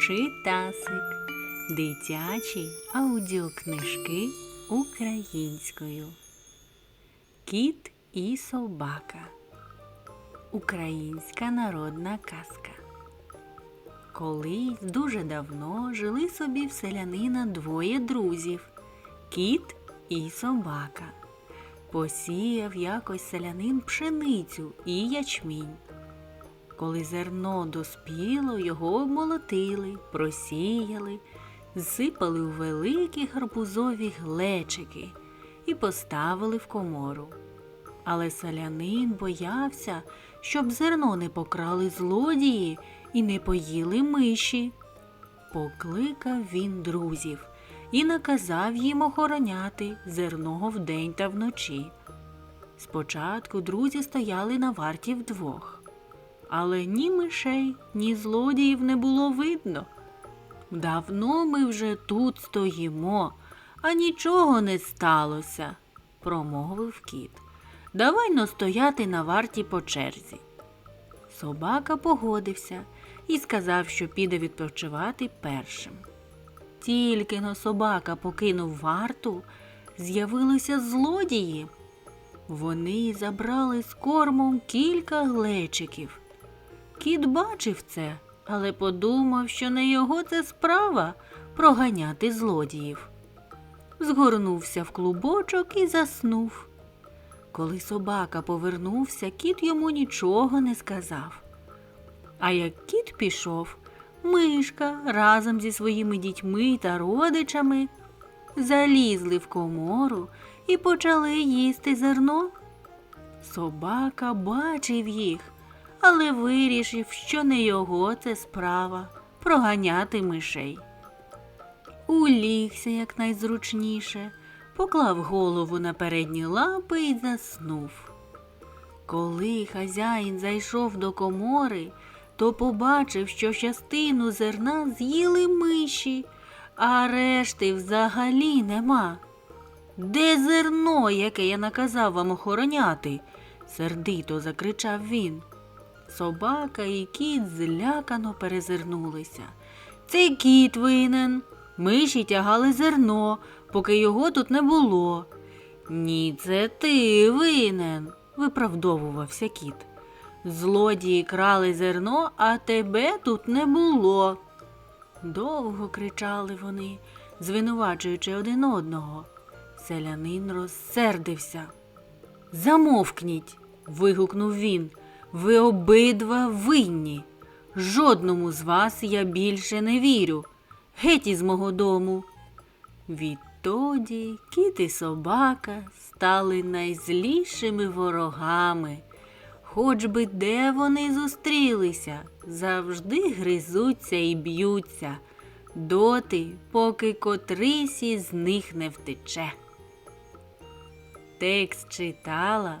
Читасик. Дитячі аудіокнижки українською. Кіт і собака. Українська народна казка. Колись дуже давно жили собі в селянина двоє друзів кіт і собака. Посіяв якось селянин пшеницю і ячмінь. Коли зерно доспіло, його обмолотили, просіяли, зсипали у великі гарбузові глечики і поставили в комору. Але селянин боявся, щоб зерно не покрали злодії і не поїли миші. Покликав він друзів і наказав їм охороняти зерно вдень та вночі. Спочатку друзі стояли на варті вдвох але ні мишей, ні злодіїв не було видно. Давно ми вже тут стоїмо, а нічого не сталося, промовив кіт. Давай но стояти на варті по черзі. Собака погодився і сказав, що піде відпочивати першим. Тільки но собака покинув варту, з'явилися злодії. Вони забрали з кормом кілька глечиків. Кіт бачив це, але подумав, що не його це справа проганяти злодіїв. Згорнувся в клубочок і заснув. Коли собака повернувся, кіт йому нічого не сказав. А як кіт пішов, мишка разом зі своїми дітьми та родичами залізли в комору і почали їсти зерно. Собака бачив їх але вирішив, що не його це справа проганяти мишей. Улігся якнайзручніше, поклав голову на передні лапи і заснув. Коли хазяїн зайшов до комори, то побачив, що частину зерна з'їли миші, а решти взагалі нема. Де зерно, яке я наказав вам охороняти? сердито закричав він. Собака і кіт злякано перезирнулися. Цей кіт винен. Миші тягали зерно, поки його тут не було. Ні, це ти винен, виправдовувався кіт. Злодії крали зерно, а тебе тут не було. Довго кричали вони, звинувачуючи один одного. Селянин розсердився. Замовкніть. вигукнув він. Ви обидва винні. Жодному з вас я більше не вірю. Геть із мого дому. Відтоді кіт і собака стали найзлішими ворогами. Хоч би де вони зустрілися, завжди гризуться і б'ються, доти, поки котрийсь із них не втече. Текст читала